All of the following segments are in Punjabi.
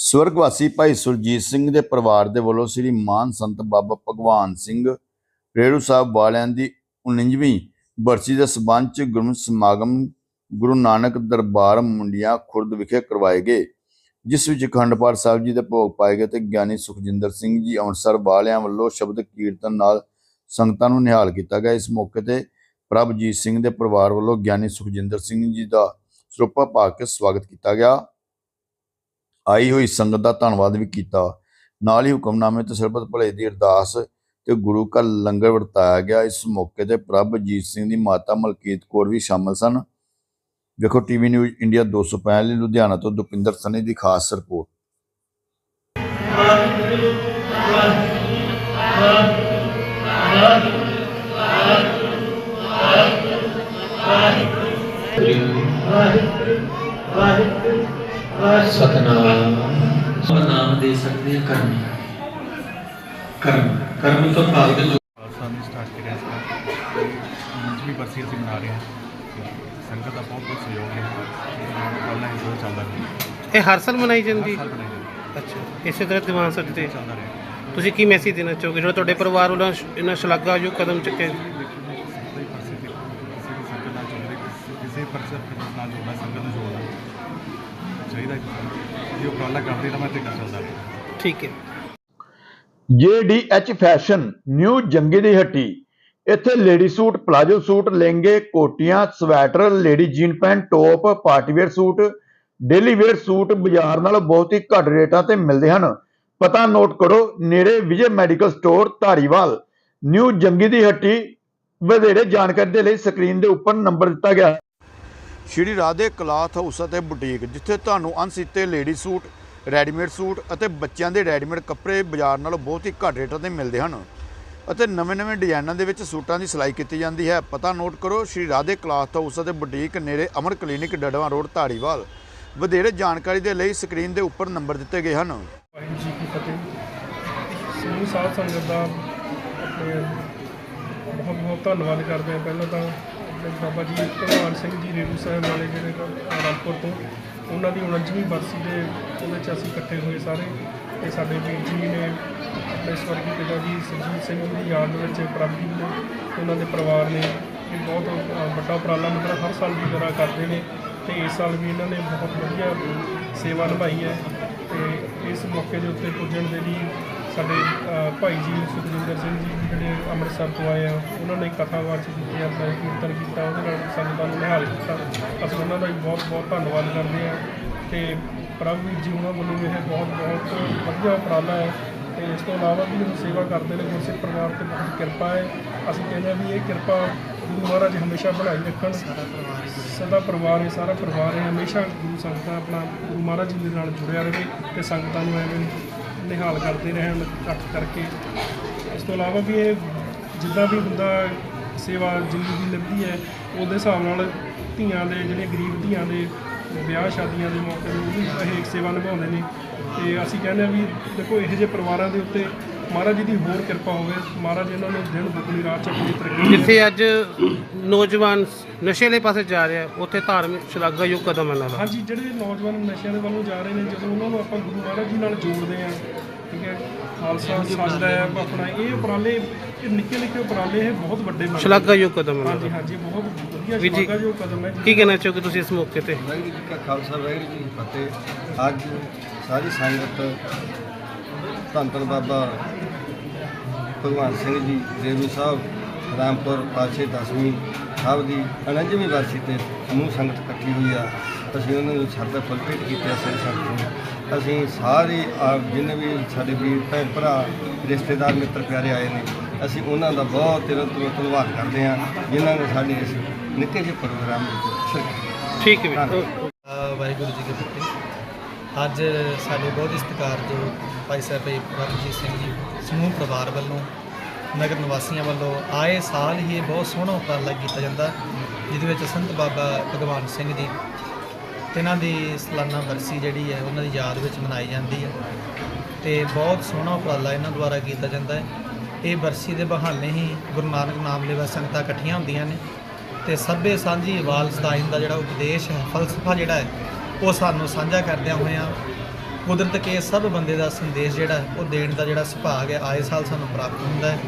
ਸਵਰਗਵਾਸੀ ਭਾਈ ਸੁਰਜੀਤ ਸਿੰਘ ਦੇ ਪਰਿਵਾਰ ਦੇ ਵੱਲੋਂ ਸ੍ਰੀ ਮਾਨ ਸੰਤ ਬਾਬਾ ਭਗਵਾਨ ਸਿੰਘ ਰੇੜੂ ਸਾਹਿਬ ਵਾਲਿਆਂ ਦੀ 49ਵੀਂ ਬਰਸੀ ਦੇ ਸਬੰਧ ਚ ਗੁਰਮਤਿ ਸਮਾਗਮ ਗੁਰੂ ਨਾਨਕ ਦਰਬਾਰ ਮੁੰਡੀਆਂ ਖੁਰਦ ਵਿਖੇ ਕਰਵਾਏ ਗਏ, ਜਿਸ ਵਿੱਚ ਅਖੰਡ ਪਾਠ ਸਾਹਿਬ ਜੀ ਦੇ ਭੋਗ ਪਾਏ ਗਏ ਤੇ ਗਿਆਨੀ ਸੁਖਜਿੰਦਰ ਸਿੰਘ ਜੀ ਅੰਮ੍ਰਿਤਸਰ ਵਾਲਿਆਂ ਵੱਲੋਂ ਸ਼ਬਦ ਕੀਰਤਨ ਨਾਲ ਸੰਗਤਾਂ ਨੂੰ ਨਿਹਾਲ ਕੀਤਾ ਗਿਆ। ਇਸ ਮੌਕੇ ਤੇ ਪ੍ਰਭਜੀਤ ਸਿੰਘ ਦੇ ਪਰਿਵਾਰ ਵੱਲੋਂ ਗਿਆਨੀ ਸੁਖਜਿੰਦਰ ਸਿੰਘ ਜੀ ਦਾ ਸਰੂਪਾ ਪਾ ਕੇ ਸਵਾਗਤ ਕੀਤਾ ਗਿਆ। ਆਈ ਹੋਈ ਸੰਗਤ ਦਾ ਧੰਨਵਾਦ ਵੀ ਕੀਤਾ ਨਾਲ ਹੀ ਹੁਕਮਨਾਮੇ ਤੇ ਸਰਬਤ ਭਲੇ ਦੀ ਅਰਦਾਸ ਤੇ ਗੁਰੂ ਘਰ ਲੰਗਰ ਵਰਤਾਇਆ ਗਿਆ ਇਸ ਮੌਕੇ ਤੇ ਪ੍ਰਭਜੀਤ ਸਿੰਘ ਦੀ ਮਾਤਾ ਮਲਕੀਤ ਕੌਰ ਵੀ ਸ਼ਾਮਲ ਸਨ ਵੇਖੋ ਟੀਵੀ ਨਿਊਜ਼ ਇੰਡੀਆ 205 ਲੁਧਿਆਣਾ ਤੋਂ ਦੁਪਿੰਦਰ ਸਨੀ ਦੀ ਖਾਸ ਰਿਪੋਰਟ ਸਤਨਾਮ। ਸਤਨਾਮ ਦੇ ਸਕਦੇ ਹਾਂ ਕਰਮ। ਕਰਮ। ਕਰਮ ਤੋਂ ਭਾਗ ਦੇ ਖਾਲਸਾ ਨੇ ਸਟਾਰਟ ਕਰਿਆ ਸੀ। ਪੰਜਵੀਂ ਬਰਸੀ ਅਸੀਂ ਮਨਾ ਰਹੇ ਹਾਂ। ਸੰਗਤ ਦਾ ਬਹੁਤ ਬਹੁਤ ਸਹਿਯੋਗ ਹੈ। ਪਹਿਲਾਂ ਹੀ ਬਹੁਤ ਚੱਲਦਾ ਰਿਹਾ। ਇਹ ਹਰ ਸਾਲ ਮਨਾਈ ਜਾਂਦੀ? ਅੱਛਾ। ਇਸੇ ਤਰ੍ਹਾਂ ਦੀਵਾਨ ਸੱਜ ਤੇ। ਹੈ। ਚੱਲਦਾ ਰਿਹਾ। ਤੁਸੀਂ ਕੀ ਮੈਸੇਜ ਦੇਣਾ ਚਾਹੋਗੇ? ਜਿਹੜਾ ਤੁਹਾਡੇ ਪਰਿਵਾਰ ਵੱਲੋਂ ਇਹਨਾਂ ਸ਼ਲਾਘਾਯੋਗ ਕਦਮ ਚੁੱਕੇ? ਕਿਸੇ ਪਰਸੇ ਤੇ ਕਿਸੇ ਵੀ ਸੰਗਤ ਨਾਲ ਜੁੜਦੇ ਕਿਸੇ- ਕਿਸੇ ਪਰਸੇ ਨਾਲ ਜੁੜਨਾ ਸੰਗਤ ਨੂੰ ਚਾਹੀਦਾ। ਜੇ ਉਪਰਾਲਾ ਕਰਦੇ ਤਾਂ ਮੈਂ ਤੇ ਚੱਲਦਾ ਰਿਹਾ ਠੀਕ ਹੈ। JDH ਫੈਸ਼ਨ ਨਿਊ ਜੰਗੀ ਦੀ ਹੱਟੀ ਇੱਥੇ ਲੇਡੀ ਸੂਟ ਪਲਾਜੋ ਸੂਟ ਲਹਿੰਗੇ ਕੋਟੀਆਂ sweater lady jean pant top party wear suit daily wear suit ਬਾਜ਼ਾਰ ਨਾਲੋਂ ਬਹੁਤ ਹੀ ਘੱਟ ਰੇਟਾਂ ਤੇ ਮਿਲਦੇ ਹਨ। ਪਤਾ ਨੋਟ ਕਰੋ ਨੇੜੇ Vijay medical store Dhariwal. New Jangi ਦੀ ਹੱਟੀ ਵਧੇਰੇ ਜਾਣਕਾਰੀ ਦੇ ਲਈ ਸਕਰੀਨ ਦੇ ਉੱਪਰ ਨੰਬਰ ਦਿੱਤਾ ਗਿਆ ਹੈ। ਸ਼੍ਰੀ ਰਾਧੇ ਕਲਾਥ ਹਾਊਸ ਅਤੇ ਬੁਟੀਕ, ਜਿੱਥੇ ਤੁਹਾਨੂੰ ਅਣਸੀਤੇ ਲੇਡੀ ਸੂਟ, ਰੈਡੀਮੇਡ ਸੂਟ ਅਤੇ ਬੱਚਿਆਂ ਦੇ ਰੈਡੀਮੇਡ ਕੱਪੜੇ ਬਾਜ਼ਾਰ ਨਾਲੋਂ ਬਹੁਤ ਹੀ ਘੱਟ ਰੇਟਾਂ ਤੇ ਮਿਲਦੇ ਹਨ ਅਤੇ ਨਵੇਂ-ਨਵੇਂ ਡਿਜ਼ਾਈਨਾਂ ਦੇ ਵਿੱਚ ਸੂਟਾਂ ਦੀ ਸਿਲਾਈ ਕੀਤੀ ਜਾਂਦੀ ਹੈ। ਪਤਾ ਨੋਟ ਕਰੋ, ਸ਼੍ਰੀ ਰਾਧੇ ਕਲਾਥ ਹਾਊਸ ਅਤੇ ਬੁਟੀਕ ਨੇੜੇ ਅਮਰ ਕਲੀਨਿਕ ਡੜਵਾ ਰੋਡ, ਧਾਰੀਵਾਲ। ਵਧੇਰੇ ਜਾਣਕਾਰੀ ਦੇ ਲਈ ਸਕਰੀਨ ਦੇ ਉੱਪਰ ਨੰਬਰ ਦਿੱਤੇ ਗਏ ਹਨ। ਵਾਹਿਗੁਰੂ ਜੀ ਕੀ ਫਤਿਹ। ਸਮੂਹ ਸਾਧ ਸੰਗਤ ਦਾ ਬਹੁਤ ਬਹੁਤ ਧੰਨਵਾਦ ਕਰਦੇ ਹਾਂ। ਪਹਿਲਾਂ ਤਾਂ ਆਪਣੇ ਬਾਬਾ ਜੀ ਭਗਵਾਨ ਸਿੰਘ ਜੀ ਰੇਰੂ ਸਾਹਿਬ ਵਾਲੇ ਜਿਹੜੇ ਰਾਮਪੁਰ ਤੋਂ, ਉਹਨਾਂ ਦੀ 49ਵੀਂ ਬਰਸੀ ਦੇ ਉਹਦੇ 'ਚ ਅਸੀਂ ਇਕੱਠੇ ਹੋਏ ਸਾਰੇ। ਤੇ ਸਾਡੇ ਵੀਰ ਜੀ ਨੇ ਆਪਣੇ ਸਵਰਗੀ ਪਿਤਾ ਜੀ ਸੁਰਜੀਤ ਸਿੰਘ ਦੀ ਯਾਦ ਵਿੱਚ ਪ੍ਰਾਪਤੀ ਨੂੰ ਉਹਨਾਂ ਦੇ ਪਰਿਵਾਰ ਨੇ ਇਹ ਬਹੁਤ ਵੱਡਾ ਉਪਰਾਲਾ ਮਤਲਬ ਹਰ ਸਾਲ ਦੀ ਤਰ੍ਹਾਂ ਕਰਦੇ ਨੇ ਤੇ ਇਸ ਸਾਲ ਵੀ ਇਹਨਾਂ ਨੇ ਬਹੁਤ ਵਧੀਆ ਸੇਵਾ ਨਿਭਾਈ ਹੈ ਤੇ ਇਸ ਮੌਕੇ ਦੇ ਉੱਤੇ ਪੁੱਜਣ ਦੇ ਲਈ ਸਾਡੇ ਭਾਈ ਜੀ ਸੁਖਜਿੰਦਰ ਸਿੰਘ ਜੀ ਜਿਹੜੇ ਅੰਮ੍ਰਿਤਸਰ ਤੋਂ ਆਏ ਆ ਉਹਨਾਂ ਨੇ ਕਥਾਵਾਰ ਚ ਕੀਤੀ ਆਪਣਾ ਕੀਰਤਨ ਕੀਤਾ ਉਹਦੇ ਨਾਲ ਸੰਗਤਾਂ ਨੂੰ ਨਿਹਾਲ ਕੀਤਾ। ਅਸੀਂ ਉਹਨਾਂ ਦਾ ਵੀ ਬਹੁਤ ਬਹੁਤ ਧੰਨਵਾਦ ਕਰਦੇ ਹਾਂ ਤੇ ਪ੍ਰਭੂ ਜੀ ਉਹਨਾਂ ਵੱਲੋਂ ਇਹ ਬਹੁਤ ਬਹੁਤ ਵਧੀਆ ਉਪਰਾਲਾ ਹੈ ਤੇ ਇਸ ਤੋਂ ਇਲਾਵਾ ਵੀ ਉਹ ਸੇਵਾ ਕਰਦੇ ਨੇ ਗੁਰਸਿੱਖ ਪਰਿਵਾਰ ਤੇ ਬਹੁਤ ਕਿਰਪਾ ਹੈ। ਅਸੀਂ ਕਹਿੰਦੇ ਹਾਂ ਵੀ ਇਹ ਕਿਰਪਾ ਗੁਰੂ ਮਹਾਰਾਜ ਹਮੇਸ਼ਾ ਬਣਾਈ ਰੱਖਣ। ਸਦਾ ਪਰਿਵਾਰ ਹੈ ਸਾਰਾ ਪਰਿਵਾਰ ਹੈ ਹਮੇਸ਼ਾ ਗੁਰੂ ਸੰਗਤਾਂ ਆਪਣਾ ਗੁਰੂ ਮਹਾਰਾਜ ਜੀ ਦੇ ਨਾਲ ਜੁੜਿਆ ਰਹੇ ਤੇ ਸੰਗਤਾਂ ਨੂੰ ਐਵੇਂ ਨਿਹਾਲ ਕਰਦੇ ਰਹਿਣ ਇਕੱਠ ਕਰਕੇ। ਇਸ ਤੋਂ ਇਲਾਵਾ ਵੀ ਇਹ ਜਿੱਦਾਂ ਵੀ ਬੰਦਾ ਸੇਵਾ ਜ਼ਿੰਦਗੀ ਲੱਭਦੀ ਹੈ, ਉਹਦੇ ਹਿਸਾਬ ਨਾਲ ਧੀਆਂ ਦੇ ਜਿਹੜੇ ਗਰੀਬ ਧੀਆਂ ਦੇ ਵਿਆਹ ਸ਼ਾਦੀਆਂ ਦੇ ਮੌਕੇ ਤੇ ਉਹ ਵੀ ਇਹ ਸੇਵਾ ਨਿਭਾਉਂਦੇ ਨੇ। ਤੇ ਅਸੀਂ ਕਹਿੰਦੇ ਆ ਵੀ ਦੇਖੋ, ਇਹੋ ਜਿਹੇ ਪਰਿਵਾਰਾਂ ਦੇ ਉੱਤੇ ਮਹਾਰਾਜ ਜੀ ਦੀ ਹੋਰ ਕਿਰਪਾ ਹੋਵੇ ਮਹਾਰਾਜ ਇਹਨਾਂ ਨੂੰ ਦਿਨ ਦੁੱਗਣੀ ਰਾਤ ਚ ਆਪਣੀ ਤਰੱਕੀ ਜਿੱਥੇ ਅੱਜ ਨੌਜਵਾਨ ਨਸ਼ੇ ਵਾਲੇ ਪਾਸੇ ਜਾ ਰਿਹਾ ਉੱਥੇ ਧਾਰਮਿਕ ਸ਼ਲਾਘਾਯੋਗ ਕਦਮ ਦਾ। ਹਾਂਜੀ ਜਿਹੜੇ ਨੌਜਵਾਨ ਨਸ਼ਿਆਂ ਦੇ ਵੱਲੋਂ ਜਾ ਰਹੇ ਨੇ ਜਦੋਂ ਉਹਨਾਂ ਨੂੰ ਆਪਾਂ ਗੁਰੂ ਮਹਾਰਾਜ ਜੀ ਨਾਲ ਜੋੜਦੇ ਆ ਠੀਕ ਹੈ ਖਾਲਸਾ ਸੱਜਦਾ ਹੈ ਆਪਣਾ ਇਹ ਉਪਰਾਲੇ ਇਹ ਨਿੱਕੇ ਨਿੱਕੇ ਉਪਰਾਲੇ ਇਹ ਬਹੁਤ ਵੱਡੇ ਬਣਦੇ ਨੇ। ਸ਼ਲਾਘਾਯੋਗ ਕਦਮ ਇਹਨਾਂ ਹਾਂਜੀ ਹਾਂਜੀ ਬਹੁਤ ਵਧੀਆ ਵੀਰ ਜੀ, ਸ਼ਲਾਘਾ ਜੋ ਕਦਮ ਹੈ ਕੀ ਕਹਿਣਾ ਚਾਹੋਗੇ ਤੁਸੀਂ ਇਸ ਮੌਕੇ ਤੇ? ਵਾਹਿਗੁਰੂ ਜੀ ਕਾ ਖਾਲਸਾ ਵਾਹਿਗੁਰੂ ਜੀ ਕੀ ਫਤਿਹ। ਅੱਜ ਸਾਰੀ ਸੰਗਤ ਧੰਨ ਧੰਨ ਬਾਬਾ ਭਗਵਾਨ ਸਿੰਘ ਜੀ ਦੇਵੀ ਸਾਹਿਬ ਰਾਮਪੁਰ ਪਾਛੇ ਦਸਵੀਂ ਸਾਹਿਬ ਦੀ 49ਵੀਂ ਵਰਸੀ ਤੇ ਸਮੂਹ ਸੰਗਤ ਇਕੱਠੀ ਹੋਈ ਆ। ਅਸੀਂ ਉਹਨਾਂ ਨੂੰ ਸਰਦਾ ਫੁੱਲ ਭੇਟ ਕੀਤੇ ਸਾਰੇ ਸੰਗਤ ਨੂੰ। ਅਸੀਂ ਸਾਰੇ ਆਪ ਜਿੰਨੇ ਵੀ ਸਾਡੇ ਵੀਰ ਭੈਣ ਭਰਾ ਰਿਸ਼ਤੇਦਾਰ ਮਿੱਤਰ ਪਿਆਰੇ ਆਏ ਨੇ ਅਸੀਂ ਉਹਨਾਂ ਦਾ ਬਹੁਤ ਦਿਲੋਂ ਤੋਂ ਧੰਨਵਾਦ ਕਰਦੇ ਹਾਂ ਜਿਨ੍ਹਾਂ ਨੇ ਸਾਡੇ ਇਸ ਨਿੱਕੇ ਜਿਹੇ ਪ੍ਰੋਗਰਾਮ ਵਿੱਚ ਸ਼ਿਰਕਤ ਕੀਤੀ। ਠੀਕ ਹੈ ਵਾਹਿਗੁਰੂ ਜੀ ਕੀ ਫਤਿਹ। ਅੱਜ ਸਾਡੇ ਬਹੁਤ ਹੀ ਸਤਿਕਾਰਯੋਗ ਭਾਈ ਸਾਹਿਬ ਭਾਈ ਪ੍ਰਭਜੀਤ ਸਿੰਘ ਜੀ ਸਮੂਹ ਪਰਿਵਾਰ ਵੱਲੋਂ, ਨਗਰ ਨਿਵਾਸੀਆਂ ਵੱਲੋਂ ਆਏ ਸਾਲ ਹੀ ਇਹ ਬਹੁਤ ਸੋਹਣਾ ਉਪਰਾਲਾ ਕੀਤਾ ਜਾਂਦਾ, ਜਿਹਦੇ ਵਿੱਚ ਸੰਤ ਬਾਬਾ ਭਗਵਾਨ ਸਿੰਘ ਜੀ ਇਹਨਾਂ ਦੀ ਸਾਲਾਨਾ ਬਰਸੀ ਜਿਹੜੀ ਹੈ, ਉਹਨਾਂ ਦੀ ਯਾਦ ਵਿੱਚ ਮਨਾਈ ਜਾਂਦੀ ਹੈ ਤੇ ਬਹੁਤ ਸੋਹਣਾ ਉਪਰਾਲਾ ਇਹਨਾਂ ਦੁਆਰਾ ਕੀਤਾ ਜਾਂਦਾ ਹੈ। ਇਹ ਬਰਸੀ ਦੇ ਬਹਾਨੇ ਹੀ ਗੁਰੂ ਨਾਨਕ ਨਾਮ ਲੈਵਾ ਸੰਗਤਾਂ ਇਕੱਠੀਆਂ ਹੁੰਦੀਆਂ ਨੇ ਤੇ ਸਭੇ ਸਾਂਝੀ ਵਾਲਸਤਾਈਨ ਦਾ ਜਿਹੜਾ ਉਪਦੇਸ਼ ਹੈ, ਫਲਸਫਾ ਜਿਹੜਾ ਹੈ ਉਹ ਸਾਨੂੰ ਸਾਂਝਾ ਕਰਦਿਆਂ ਹੋਇਆਂ ਕੁਦਰਤ ਕੇ ਸਭ ਬੰਦੇ ਦਾ ਸੰਦੇਸ਼ ਜਿਹੜਾ ਉਹ ਦੇਣ ਦਾ ਜਿਹੜਾ ਸੁਭਾਗ ਹੈ, ਆਏ ਸਾਲ ਸਾਨੂੰ ਪ੍ਰਾਪਤ ਹੁੰਦਾ ਹੈ।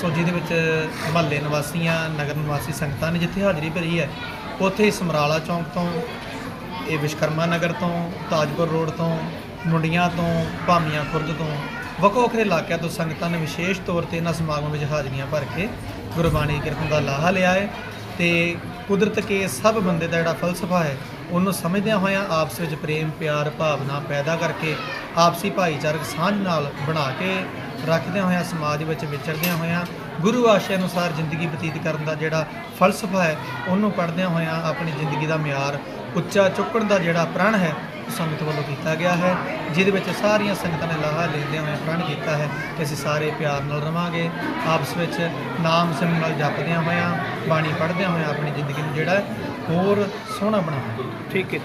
ਸੋ ਜਿਹਦੇ ਵਿੱਚ ਮਹੱਲੇ ਨਿਵਾਸੀਆਂ, ਨਗਰ ਨਿਵਾਸੀ ਸੰਗਤਾਂ ਨੇ ਜਿੱਥੇ ਹਾਜ਼ਰੀ ਭਰੀ ਹੈ, ਉੱਥੇ ਸਮਰਾਲਾ ਚੌਂਕ ਤੋਂ, ਇਹ ਵਿਸ਼ਕਰਮਾ ਨਗਰ ਤੋਂ, ਤਾਜਪੁਰ ਰੋਡ ਤੋਂ ਮੁੰਡੀਆਂ ਤੋਂ, ਭਾਮੀਆਂ ਖੁਰਦ ਤੋਂ, ਵੱਖੋ ਵੱਖਰੇ ਇਲਾਕਿਆਂ ਤੋਂ ਸੰਗਤਾਂ ਨੇ ਵਿਸ਼ੇਸ਼ ਤੌਰ ਤੇ ਇਹਨਾਂ ਸਮਾਗਮਾਂ ਵਿੱਚ ਹਾਜ਼ਰੀਆਂ ਭਰ ਕੇ ਗੁਰਬਾਣੀ ਦੀ ਦਾ ਲਾਹਾ ਲਿਆ ਹੈ ਤੇ ਕੁਦਰਤ ਕੇ ਸਭ ਬੰਦੇ ਦਾ ਜਿਹੜਾ ਫਲਸਫਾ ਹੈ ਉਹਨੂੰ ਸਮਝਦਿਆਂ ਹੋਇਆਂ ਆਪਸ ਵਿੱਚ ਪ੍ਰੇਮ, ਪਿਆਰ, ਭਾਵਨਾ ਪੈਦਾ ਕਰਕੇ ਆਪਸੀ ਭਾਈਚਾਰਕ ਸਾਂਝ ਨਾਲ ਬਣਾ ਕੇ ਰੱਖਦਿਆਂ ਹੋਇਆਂ, ਸਮਾਜ ਵਿੱਚ ਵਿਚਰਦਿਆਂ ਹੋਇਆਂ, ਗੁਰੂ ਆਸ਼ੇ ਅਨੁਸਾਰ ਜ਼ਿੰਦਗੀ ਬਤੀਤ ਕਰਨ ਦਾ ਜਿਹੜਾ ਫਲਸਫਾ ਹੈ, ਉਹਨੂੰ ਪੜ੍ਹਦਿਆਂ ਹੋਇਆਂ ਆਪਣੀ ਜ਼ਿੰਦਗੀ ਦਾ ਮਿਆਰ ਉੱਚਾ ਚੁੱਕਣ ਦਾ ਜਿਹੜਾ ਪ੍ਰਣ ਹੈ, ਉਹ ਸੰਗਤ ਵੱਲੋਂ ਕੀਤਾ ਗਿਆ ਹੈ, ਜਿਹਦੇ ਵਿੱਚ ਸਾਰੀਆਂ ਸੰਗਤਾਂ ਨੇ ਲਾਹਾ ਲੈਂਦਿਆਂ ਹੋਇਆਂ ਪ੍ਰਣ ਕੀਤਾ ਹੈ ਕਿ ਅਸੀਂ ਸਾਰੇ ਪਿਆਰ ਨਾਲ ਰਵਾਂਗੇ, ਆਪਸ ਵਿੱਚ ਨਾਮ ਸਿਮਰਨ ਨਾਲ ਜਪਦਿਆਂ ਹੋਇਆਂ, ਬਾਣੀ ਪੜ੍ਹਦਿਆਂ ਹੋਇਆਂ ਆਪਣੀ ਜ਼ਿੰਦਗੀ ਨੂੰ ਜਿਹੜਾ ਹੋਰ ਸੋਹਣਾ ਬਣਾਵਾਂਗੇ ਠੀਕ ਹੈ।